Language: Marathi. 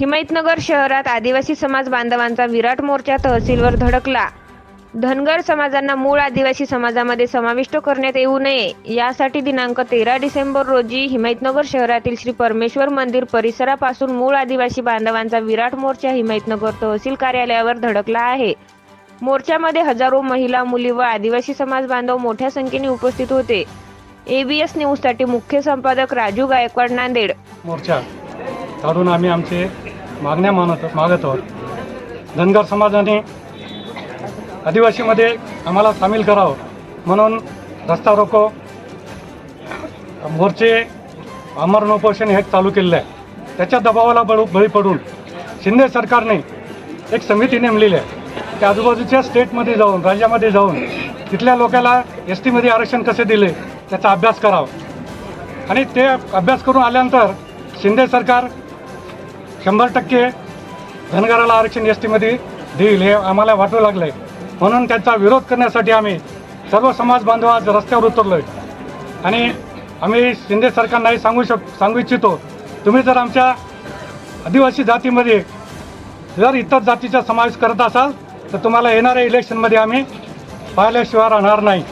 हिमायतनगर शहरात आदिवासी समाज बांधवांचा विराट मोर्चा तहसीलवर धडकला. धनगर समाजांना मूळ आदिवासी समाजामध्ये समाविष्ट करण्यात येऊ नये. यासाठी दिनांक तेरा डिसेंबर रोजी हिमायतनगर शहरातील श्री परमेश्वर मंदिर परिसरापासून मूळ आदिवासी बांधवांचा विराट मोर्चा हिमायतनगर तहसील कार्यालयावर धडकला आहे. मोर्चामध्ये हजारो महिला मुली व आदिवासी समाज बांधव मोठ्या संख्येने उपस्थित होते. एबीएस न्यूजसाठी मुख्य संपादक राजू गायकवाड नांदेड. मोर्चा. काढून आम्ही आमचे मागण्या मानत मागत आहोत. धनगर समाजाने आदिवासीमध्ये आम्हाला सामील करावं म्हणून रस्ता रोको. मोर्चे अमरण उपोषण हे चालू केलेलं आहे. त्याच्या दबावाला बळू बळी पडून शिंदे सरकारने एक समिती नेमलेली आहे. त्या आजूबाजूच्या स्टेटमध्ये जाऊन राज्यामध्ये जाऊन तिथल्या लोकाला एस टीमध्ये आरक्षण कसे दिले त्याचा अभ्यास करावा. आणि ते अभ्यास करून आल्यानंतर शिंदे सरकार शंभर टक्के धनगराला आरक्षण एस टीमध्ये देईल हे आम्हाला वाटू लागलं आहे म्हणून त्यांचा विरोध करण्यासाठी आम्ही सर्व समाज बांधव आज रस्त्यावर उतरलो आहे आणि आम्ही शिंदे सरकारलाही सांगू शक सांगू इच्छितो तुम्ही जर आमच्या आदिवासी जातीमध्ये जर इतर जातीचा समावेश करत असाल तर तुम्हाला येणाऱ्या इलेक्शनमध्ये आम्ही पाहिल्याशिवाय राहणार नाही.